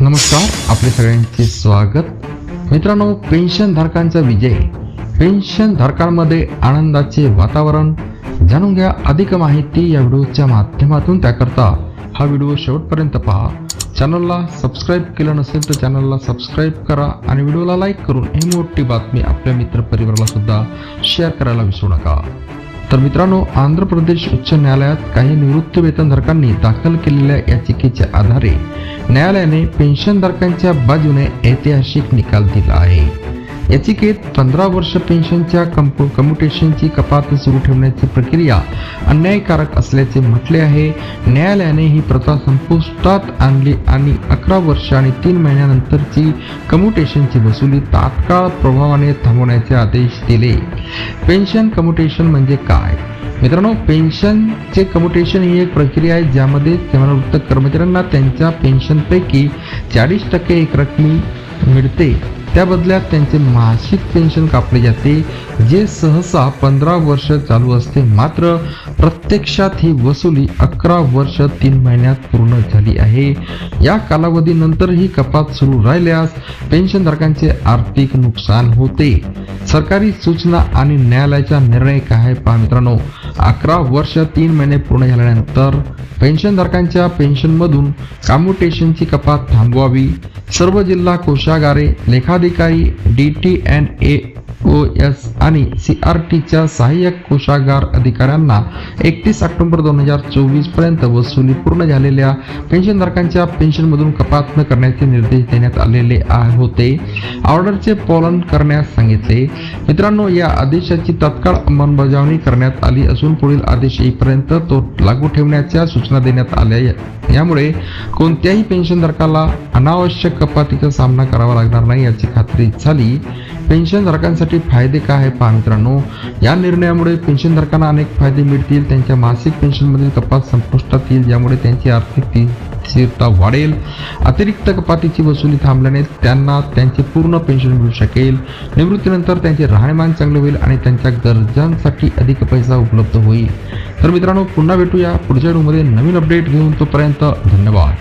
नमस्कार आपले सगळ्यांचे स्वागत. मित्रांनो पेन्शन धारकांचा विजय. पेन्शन धारकांमध्ये आनंदाचे वातावरण. जाणून घ्या अधिक माहिती या व्हिडिओच्या माध्यमातून. त्याकरता हा व्हिडिओ शेवटपर्यंत पहा. चॅनलला सबस्क्राईब केलं नसेल तर चॅनलला सबस्क्राईब करा आणि व्हिडिओला लाईक करून ही मोठी बातमी आपल्या मित्र परिवाराला सुद्धा शेअर करायला विसरू नका. तर मित्रांनो आंध्र प्रदेश उच्च न्यायालयात काही निवृत्त वेतनधारकांनी दाखल केलेल्या याचिकेच्या आधारे न्यायालयाने पेन्शनधारकांच्या बाजूने ऐतिहासिक निकाल दिला आहे. याचिकेत पंधरा वर्ष पेन्शनच्या कम्पु कम्युटेशनची कपात सुरू ठेवण्याची प्रक्रिया अन्यायकारक असल्याचे म्हटले आहे. न्यायालयाने ही प्रथा संपुष्टात आणली आणि अकरा वर्ष आणि तीन महिन्यानंतरची कम्युटेशनची वसुली तात्काळ प्रभावाने थांबवण्याचे आदेश दिले. पेन्शन कम्युटेशन म्हणजे काय? मित्रांनो पेन्शनचे कम्युटेशन ही एक प्रक्रिया आहे ज्यामध्ये सेवानिवृत्त कर्मचाऱ्यांना त्यांच्या पेन्शनपैकी चाळीस टक्के एक रकमी मिळते. त्या बदल्यात त्यांचे मासिक पेन्शन कापले जाते जे सहसा पंधरा वर्ष चालू असते. मात्र प्रत्यक्षात ही वसुली अकरा वर्ष तीन महिन्यात पूर्ण झाली आहे. या कालावधीनंतर ही कपात सुरू राहिल्यास पेन्शनधारकांचे आर्थिक नुकसान होते. सरकारी सूचना आणि न्यायालयाचा निर्णय काय आहे पहा मित्रांनो. अकरा वर्ष तीन महिने पूर्ण झाल्यानंतर पेन्शनधारकांच्या पेन्शनमधून कामुटेशनची कपात थांबवावी. सर्व जिल्हा कोषागारे लेखाधिकारी D T N A O S आणि सी आर टीच्या सहाय्यक कोषागार अधिकाऱ्यांना एकतीस ऑक्टोबर दोन हजार चोवीसपर्यंत वसुली पूर्ण झालेल्या पेन्शनधारकांच्या पेन्शनमधून कपात न करण्याचे निर्देश देण्यात आलेले होते. ऑर्डरचे पालन करण्यास सांगितले. मित्रांनो या आदेशाची तत्काळ अंमलबजावणी करण्यात आली असून पुढील आदेश येईपर्यंत तो लागू ठेवण्याच्या सूचना देण्यात आल्या. यामुळे कोणत्याही पेन्शनधारकाला अनावश्यक कपातीचा सामना करावा लागणार नाही याची खात्री झाली. पेन्शनधारकांसाठी फायदे काय आहे पहा मित्रांनो? या निर्णयामुळे पेन्शनधारकांना अनेक फायदे मिळतील त्यांच्या मासिक पेन्शनमधील कपात संपुष्टात येईल ज्यामुळे त्यांची आर्थिक स्थिरता वाढेल. अतिरिक्त कपातीची वसुली थांबल्याने त्यांना त्यांचे पूर्ण पेन्शन मिळू शकेल. निवृत्तीनंतर त्यांचे राहणीमान चांगले होईल आणि त्यांच्या गरजांसाठी अधिक पैसा उपलब्ध होईल. तर मित्रांनो पुन्हा भेटूया पुढच्या व्हिडिओमध्ये. नवीन अपडेट घेऊन तोपर्यंत धन्यवाद.